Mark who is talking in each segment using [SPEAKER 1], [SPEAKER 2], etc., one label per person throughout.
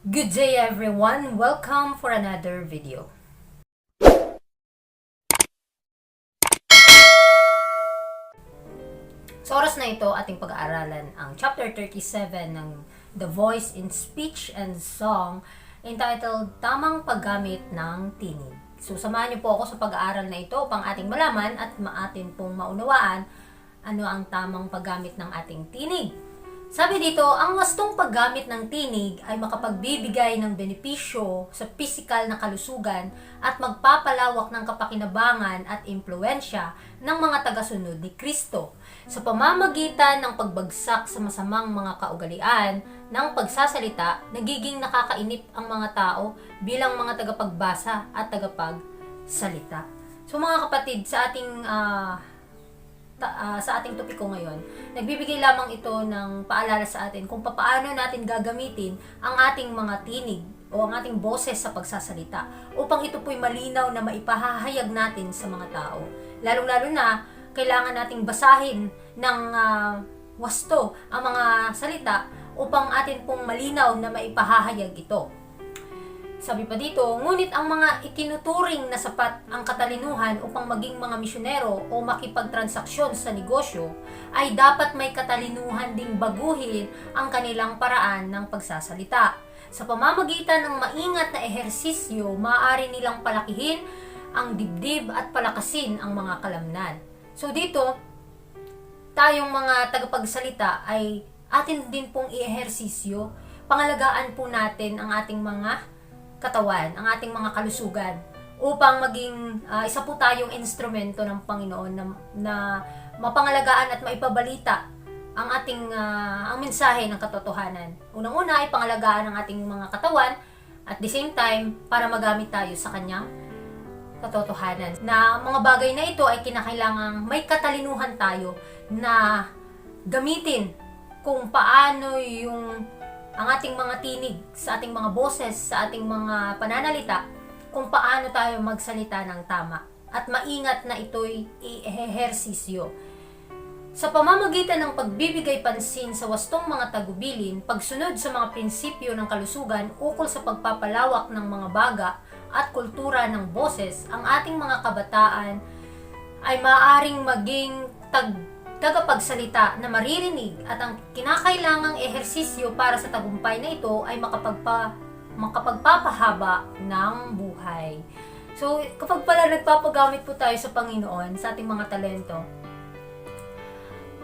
[SPEAKER 1] Good day everyone! Welcome for another video. Sa oras na ito, ating pag-aaralan ang chapter 37 ng The Voice in Speech and Song entitled Tamang Paggamit ng Tinig. So, samahan niyo po ako sa pag-aaral na ito upang ating malaman at maatin pong maunawaan ano ang tamang paggamit ng ating tinig. Sabi dito, ang wastong paggamit ng tinig ay makapagbibigay ng benepisyo sa pisikal na kalusugan at magpapalawak ng kapakinabangan at impluensya ng mga tagasunod ni Kristo sa pamamagitan ng pagbagsak sa masamang mga kaugalian ng pagsasalita, nagiging nakakainip ang mga tao bilang mga tagapagbasa at tagapagsalita. So mga kapatid, sa ating ah, ta- ah, sa ating topiko ngayon, nagbibigay lamang ito ng paalala sa atin kung paano natin gagamitin ang ating mga tinig o ang ating boses sa pagsasalita upang ito po'y malinaw na maipahahayag natin sa mga tao. Lalong-lalo na, kailangan nating basahin ng ah, wasto ang mga salita upang atin pong malinaw na maipahahayag ito. Sabi pa dito, ngunit ang mga itinuturing na sapat ang katalinuhan upang maging mga misyonero o makipagtransaksyon sa negosyo ay dapat may katalinuhan ding baguhin ang kanilang paraan ng pagsasalita. Sa pamamagitan ng maingat na ehersisyo, maaari nilang palakihin ang dibdib at palakasin ang mga kalamnan. So dito, tayong mga tagapagsalita ay atin din pong i-ehersisyo. Pangalagaan po natin ang ating mga katawan, ang ating mga kalusugan upang maging ah, isa po tayong instrumento ng Panginoon na, na mapangalagaan at maipabalita ang ating ah, ang mensahe ng katotohanan. Unang-una ay pangalagaan ang ating mga katawan at the same time para magamit tayo sa kanyang katotohanan. Na mga bagay na ito ay kinakailangang may katalinuhan tayo na gamitin kung paano yung ang ating mga tinig sa ating mga boses, sa ating mga pananalita, kung paano tayo magsalita ng tama at maingat na ito'y i-ehersisyo. Sa pamamagitan ng pagbibigay pansin sa wastong mga tagubilin, pagsunod sa mga prinsipyo ng kalusugan ukol sa pagpapalawak ng mga baga at kultura ng boses, ang ating mga kabataan ay maaaring maging tag tagapagsalita na maririnig at ang kinakailangang ehersisyo para sa tagumpay na ito ay makapagpa, makapagpapahaba ng buhay. So, kapag pala nagpapagamit po tayo sa Panginoon, sa ating mga talento,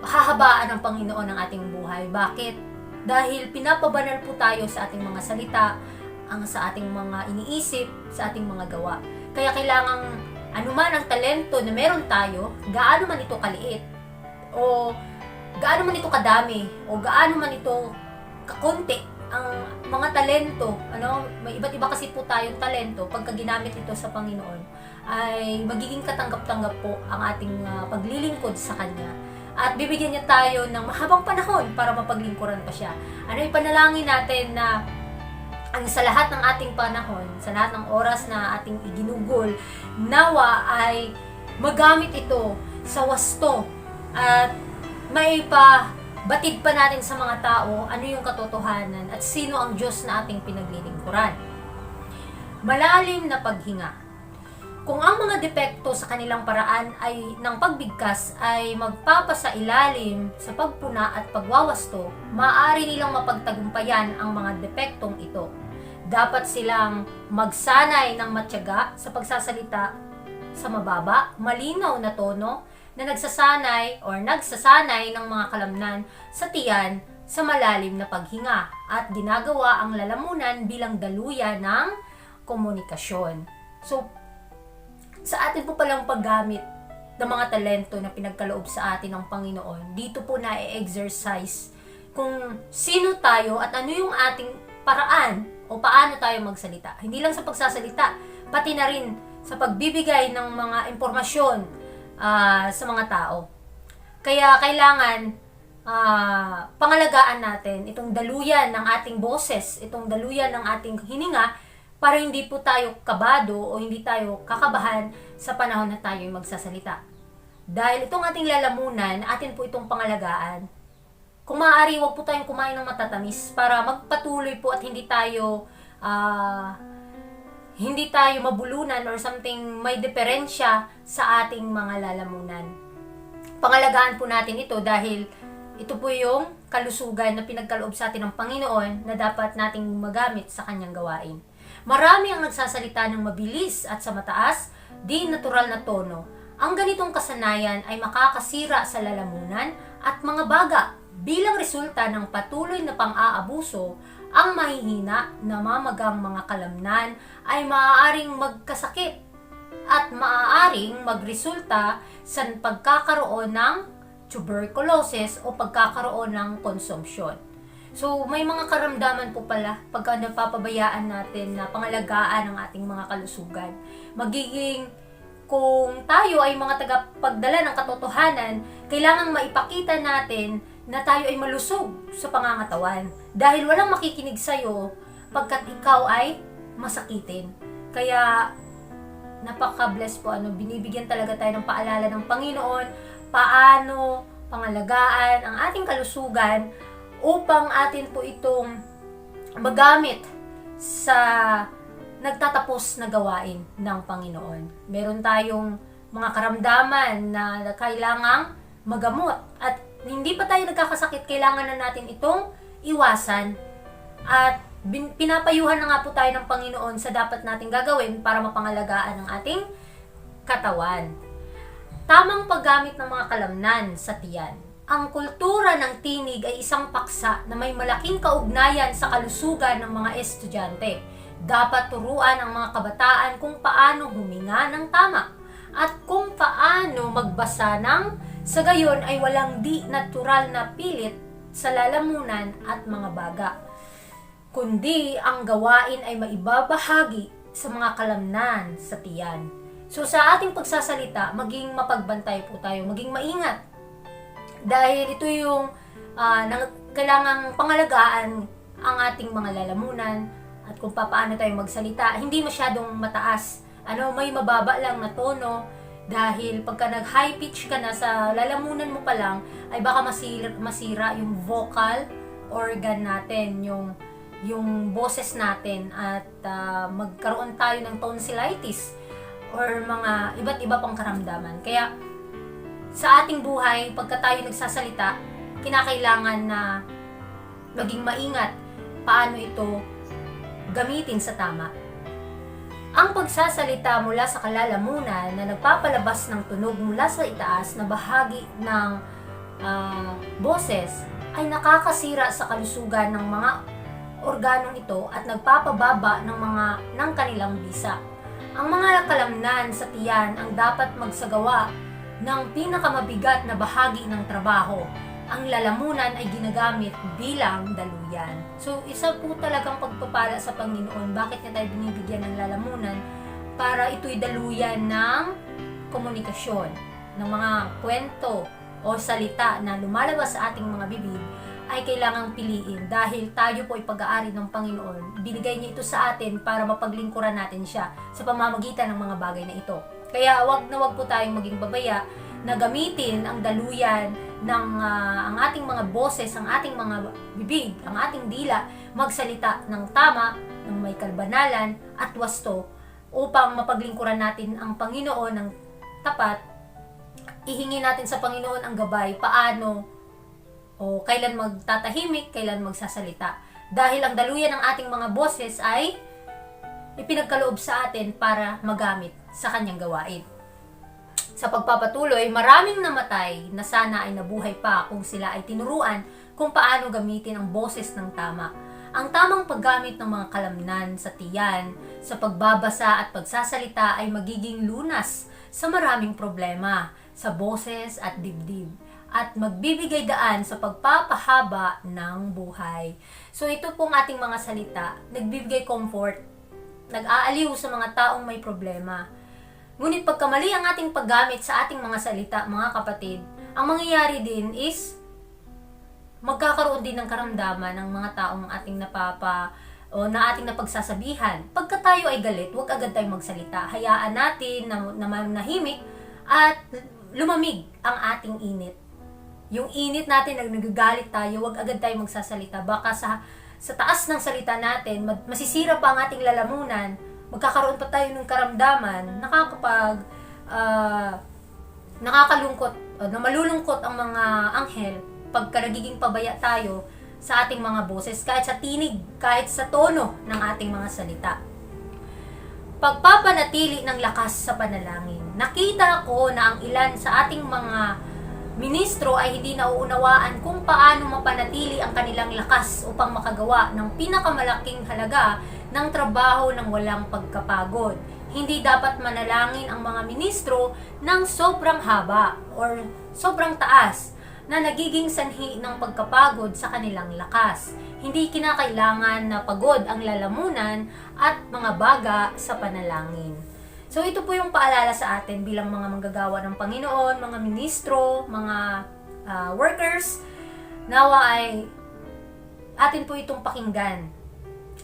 [SPEAKER 1] hahabaan ng Panginoon ang ating buhay. Bakit? Dahil pinapabanal po tayo sa ating mga salita, ang sa ating mga iniisip, sa ating mga gawa. Kaya kailangang anuman ang talento na meron tayo, gaano man ito kaliit, o gaano man ito kadami, o gaano man ito kakunti, ang mga talento, ano, may iba't iba kasi po tayong talento, pagka ginamit ito sa Panginoon, ay magiging katanggap-tanggap po ang ating ah, paglilingkod sa Kanya. At bibigyan niya tayo ng mahabang panahon para mapaglingkuran pa siya. Ano ipanalangin natin na ang sa lahat ng ating panahon, sa lahat ng oras na ating iginugol, nawa ay magamit ito sa wasto at may pa batid pa natin sa mga tao ano yung katotohanan at sino ang Diyos na ating pinaglilingkuran. Malalim na paghinga. Kung ang mga depekto sa kanilang paraan ay ng pagbigkas ay magpapasailalim sa pagpuna at pagwawasto, maaari nilang mapagtagumpayan ang mga depektong ito. Dapat silang magsanay ng matyaga sa pagsasalita sa mababa, malinaw na tono, na nagsasanay or nagsasanay ng mga kalamnan sa tiyan sa malalim na paghinga at ginagawa ang lalamunan bilang daluyan ng komunikasyon. So, sa atin po palang paggamit ng mga talento na pinagkaloob sa atin ng Panginoon, dito po na exercise kung sino tayo at ano yung ating paraan o paano tayo magsalita. Hindi lang sa pagsasalita, pati na rin sa pagbibigay ng mga impormasyon ah, sa mga tao. Kaya kailangan ah, pangalagaan natin itong daluyan ng ating boses, itong daluyan ng ating hininga para hindi po tayo kabado o hindi tayo kakabahan sa panahon na tayo magsasalita. Dahil itong ating lalamunan, atin po itong pangalagaan kung maaari, wag po tayong kumain ng matatamis para magpatuloy po at hindi tayo ah, hindi tayo mabulunan or something may diferensya sa ating mga lalamunan. Pangalagaan po natin ito dahil ito po yung kalusugan na pinagkaloob sa atin ng Panginoon na dapat nating magamit sa kanyang gawain. Marami ang nagsasalita ng mabilis at sa mataas, di natural na tono. Ang ganitong kasanayan ay makakasira sa lalamunan at mga baga bilang resulta ng patuloy na pang-aabuso ang mahihina na mamagang mga kalamnan ay maaaring magkasakit at maaaring magresulta sa pagkakaroon ng tuberculosis o pagkakaroon ng konsumpsyon. So, may mga karamdaman po pala pagka napapabayaan natin na pangalagaan ang ating mga kalusugan. Magiging kung tayo ay mga tagapagdala ng katotohanan, kailangang maipakita natin na tayo ay malusog sa pangangatawan. Dahil walang makikinig sa'yo pagkat ikaw ay masakitin. Kaya, napaka-bless po, ano, binibigyan talaga tayo ng paalala ng Panginoon, paano pangalagaan ang ating kalusugan upang atin po itong magamit sa nagtatapos na gawain ng Panginoon. Meron tayong mga karamdaman na kailangang magamot at hindi pa tayo nagkakasakit, kailangan na natin itong iwasan at bin- pinapayuhan na nga po tayo ng Panginoon sa dapat nating gagawin para mapangalagaan ang ating katawan. Tamang paggamit ng mga kalamnan sa tiyan. Ang kultura ng tinig ay isang paksa na may malaking kaugnayan sa kalusugan ng mga estudyante. Dapat turuan ang mga kabataan kung paano huminga ng tama at kung paano magbasa ng sa gayon ay walang di natural na pilit sa lalamunan at mga baga. Kundi ang gawain ay maibabahagi sa mga kalamnan sa tiyan. So sa ating pagsasalita, maging mapagbantay po tayo, maging maingat dahil ito yung nang, kailangang pangalagaan ang ating mga lalamunan at kung paano tayo magsalita. Hindi masyadong mataas. Ano, may mababa lang na tono dahil pagka nag-high pitch ka na sa lalamunan mo pa lang, ay baka masira, masira yung vocal organ natin, yung yung boses natin at ah, magkaroon tayo ng tonsillitis or mga iba't iba pang karamdaman. Kaya sa ating buhay, pagka tayo nagsasalita, kinakailangan na maging maingat paano ito gamitin sa tama. Ang pagsasalita mula sa kalalamunan na nagpapalabas ng tunog mula sa itaas na bahagi ng ah, boses ay nakakasira sa kalusugan ng mga organong ito at nagpapababa ng mga ng kanilang bisa. Ang mga kalamnan sa tiyan ang dapat magsagawa ng pinakamabigat na bahagi ng trabaho. Ang lalamunan ay ginagamit bilang daluyan. So, isa po talagang pagpapala sa Panginoon. Bakit niya tayo binibigyan ng lalamunan? Para ito'y daluyan ng komunikasyon, ng mga kwento o salita na lumalabas sa ating mga bibig ay kailangang piliin dahil tayo po ay pag-aari ng Panginoon. Binigay niya ito sa atin para mapaglingkuran natin siya sa pamamagitan ng mga bagay na ito. Kaya wag na wag po tayong maging babaya na gamitin ang daluyan ng ah, ang ating mga boses, ang ating mga bibig, ang ating dila magsalita ng tama, ng may kalbanalan at wasto upang mapaglingkuran natin ang Panginoon ng tapat. Ihingi natin sa Panginoon ang gabay paano o kailan magtatahimik, kailan magsasalita. Dahil ang daluyan ng ating mga boses ay ipinagkaloob sa atin para magamit sa kanyang gawain. Sa pagpapatuloy, maraming namatay na sana ay nabuhay pa kung sila ay tinuruan kung paano gamitin ang boses ng tama. Ang tamang paggamit ng mga kalamnan sa tiyan, sa pagbabasa at pagsasalita ay magiging lunas sa maraming problema sa boses at dibdib at magbibigay daan sa pagpapahaba ng buhay. So ito pong ating mga salita, nagbibigay comfort, nag-aaliw sa mga taong may problema. Ngunit pagkamali ang ating paggamit sa ating mga salita, mga kapatid, ang mangyayari din is magkakaroon din ng karamdaman ng mga taong ating napapa o na ating napagsasabihan. Pagka tayo ay galit, huwag agad tayong magsalita. Hayaan natin na, na manahimik at lumamig ang ating init. yung init natin, nag nagagalit tayo, wag agad tayo magsasalita. Baka sa sa taas ng salita natin, masisira pa ang ating lalamunan, magkakaroon pa tayo ng karamdaman, nakakapag ah, nakakalungkot, o na malulungkot ang mga anghel pagka nagiging pabaya tayo sa ating mga boses, kahit sa tinig, kahit sa tono ng ating mga salita. Pagpapanatili ng lakas sa panalangin. Nakita ko na ang ilan sa ating mga ministro ay hindi nauunawaan kung paano mapanatili ang kanilang lakas upang makagawa ng pinakamalaking halaga ng trabaho ng walang pagkapagod. Hindi dapat manalangin ang mga ministro ng sobrang haba or sobrang taas na nagiging sanhi ng pagkapagod sa kanilang lakas. Hindi kinakailangan na pagod ang lalamunan at mga baga sa panalangin. So ito po yung paalala sa atin bilang mga manggagawa ng Panginoon, mga ministro, mga ah, workers, nawa ay atin po itong pakinggan.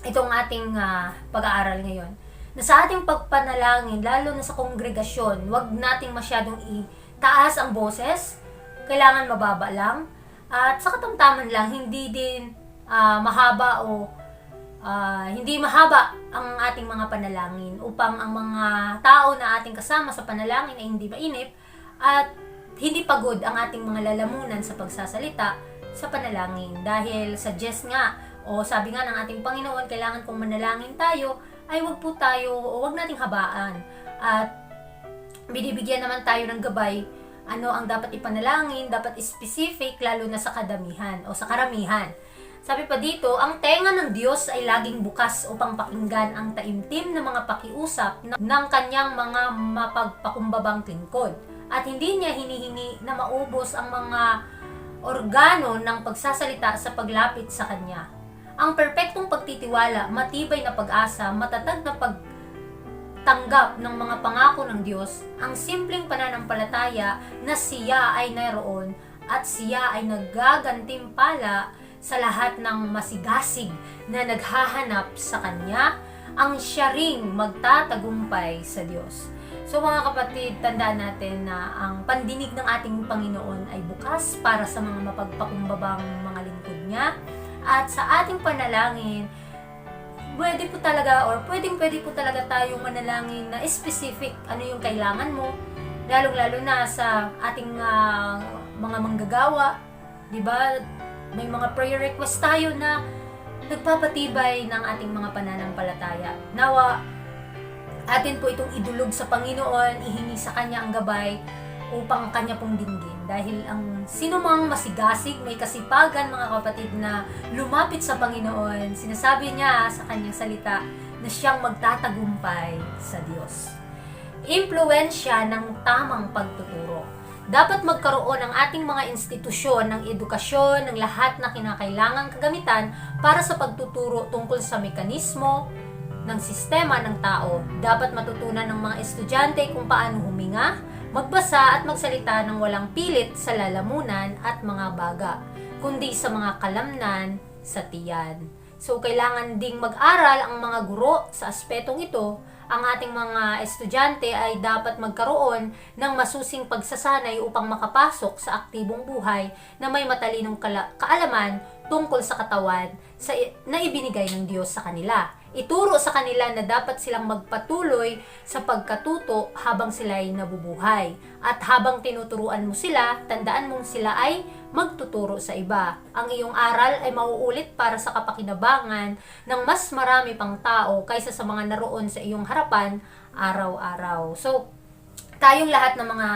[SPEAKER 1] Itong ating ah, pag-aaral ngayon. Na sa ating pagpanalangin, lalo na sa kongregasyon, wag nating masyadong itaas ang boses, kailangan mababa lang, at sa katamtaman lang, hindi din ah, mahaba o Ah, hindi mahaba ang ating mga panalangin upang ang mga tao na ating kasama sa panalangin ay hindi mainip at hindi pagod ang ating mga lalamunan sa pagsasalita sa panalangin dahil suggest nga o sabi nga ng ating Panginoon kailangan kung manalangin tayo ay wag po tayo o wag nating habaan at binibigyan naman tayo ng gabay ano ang dapat ipanalangin, dapat specific lalo na sa kadamihan o sa karamihan. Sabi pa dito, ang tenga ng Diyos ay laging bukas upang pakinggan ang taimtim na mga pakiusap ng ng kanyang mga mapagpakumbabang lingkod. At hindi niya hinihingi na maubos ang mga organo ng pagsasalita sa paglapit sa kanya. Ang perpektong pagtitiwala, matibay na pag-asa, matatag na pagtanggap ng mga pangako ng Diyos, ang simpleng pananampalataya na siya ay naroon at siya ay nagagantimpala sa lahat ng masigasig na naghahanap sa Kanya, ang siya ring magtatagumpay sa Diyos. So mga kapatid, tandaan natin na ang pandinig ng ating Panginoon ay bukas para sa mga mapagpakumbabang mga lingkod niya. At sa ating panalangin, pwede po talaga or pwedeng pwede po talaga tayong manalangin na specific ano yung kailangan mo. Lalong-lalo na sa ating ah, mga manggagawa, 'di ba? May mga prayer request tayo na nagpapatibay ng ating mga pananampalataya. Nawa, atin po itong idulog sa Panginoon, ihingi sa Kanya ang gabay upang Kanya pong dinggin. Dahil ang sino mang masigasig, may kasipagan mga kapatid na lumapit sa Panginoon, sinasabi niya sa Kanyang salita na siyang magtatagumpay sa Diyos. Impluensya ng tamang pagtuturo. Dapat magkaroon ang ating mga institusyon ng edukasyon ng lahat na kinakailangang kagamitan para sa pagtuturo tungkol sa mekanismo ng sistema ng tao. Dapat matutunan ng mga estudyante kung paano huminga, magbasa at magsalita ng walang pilit sa lalamunan at mga baga, kundi sa mga kalamnan sa tiyan. So, kailangan ding mag-aral ang mga guro sa aspetong ito ang ating mga estudyante ay dapat magkaroon ng masusing pagsasanay upang makapasok sa aktibong buhay na may matalinong kaalaman tungkol sa katawan sa, na ibinigay ng Diyos sa kanila. Ituro sa kanila na dapat silang magpatuloy sa pagkatuto habang sila ay nabubuhay. At habang tinuturuan mo sila, tandaan mong sila ay magtuturo sa iba. Ang iyong aral ay mauulit para sa kapakinabangan ng mas marami pang tao kaysa sa mga naroon sa iyong harapan araw-araw. So, tayong lahat ng mga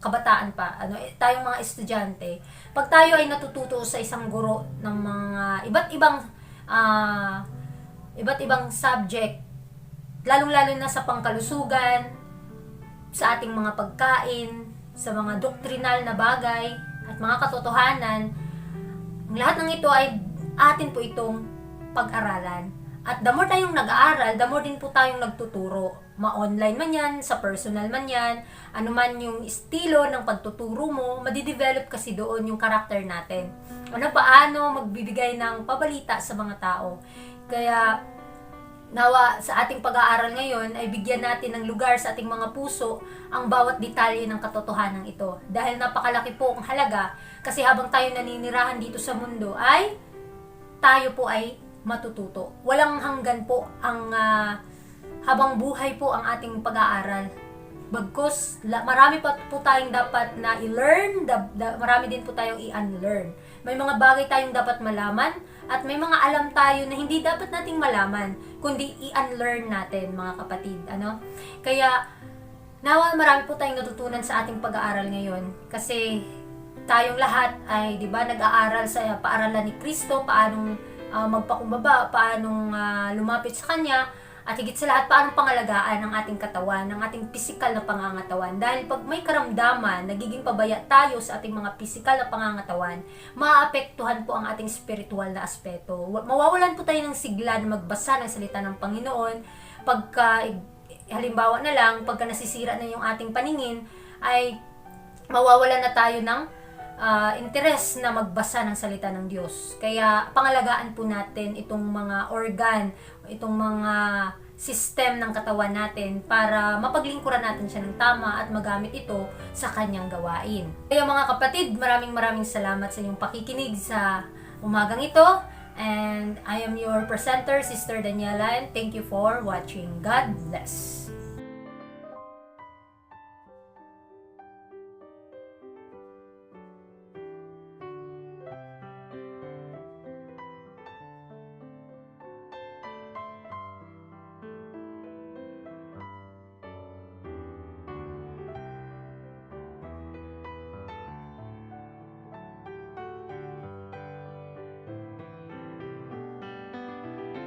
[SPEAKER 1] kabataan pa, ano, eh, tayong mga estudyante, pag tayo ay natututo sa isang guro ng mga iba't ibang ah, iba't ibang subject, lalong-lalo na sa pangkalusugan, sa ating mga pagkain, sa mga doktrinal na bagay, at mga katotohanan, ang lahat ng ito ay atin po itong pag-aralan. At the more tayong nag-aaral, the more din po tayong nagtuturo. Ma-online man yan, sa personal man yan, ano man yung estilo ng pagtuturo mo, madidevelop kasi doon yung karakter natin. Ano paano magbibigay ng pabalita sa mga tao. Kaya, Nawa sa ating pag-aaral ngayon ay bigyan natin ng lugar sa ating mga puso ang bawat detalye ng katotohanan ito. Dahil napakalaki po ang halaga kasi habang tayo naninirahan dito sa mundo ay tayo po ay matututo. Walang hanggan po ang ah, habang buhay po ang ating pag-aaral. Bagkus, la, marami pa po tayong dapat na i-learn, da, da- marami din po tayong i-unlearn. May mga bagay tayong dapat malaman at may mga alam tayo na hindi dapat nating malaman, kundi i-unlearn natin, mga kapatid. Ano? Kaya, nawa marami po tayong natutunan sa ating pag-aaral ngayon kasi tayong lahat ay 'di ba nag-aaral sa paaralan ni Kristo, paanong ah, magpakumbaba, paanong ah, lumapit sa kanya at higit sa lahat paanong pangalagaan ang ating katawan, ang ating pisikal na pangangatawan. Dahil pag may karamdaman, nagiging pabaya tayo sa ating mga pisikal na pangangatawan, maapektuhan po ang ating spiritual na aspeto. Wa- Mawawalan po tayo ng sigla na magbasa ng salita ng Panginoon pagka halimbawa na lang, pagka nasisira na yung ating paningin, ay mawawalan na tayo ng ah, interes na magbasa ng salita ng Diyos. Kaya pangalagaan po natin itong mga organ, itong mga system ng katawan natin para mapaglingkuran natin siya ng tama at magamit ito sa kanyang gawain. Kaya mga kapatid, maraming maraming salamat sa inyong pakikinig sa umagang ito. And I am your presenter, Sister Daniela, and thank you for watching. God bless.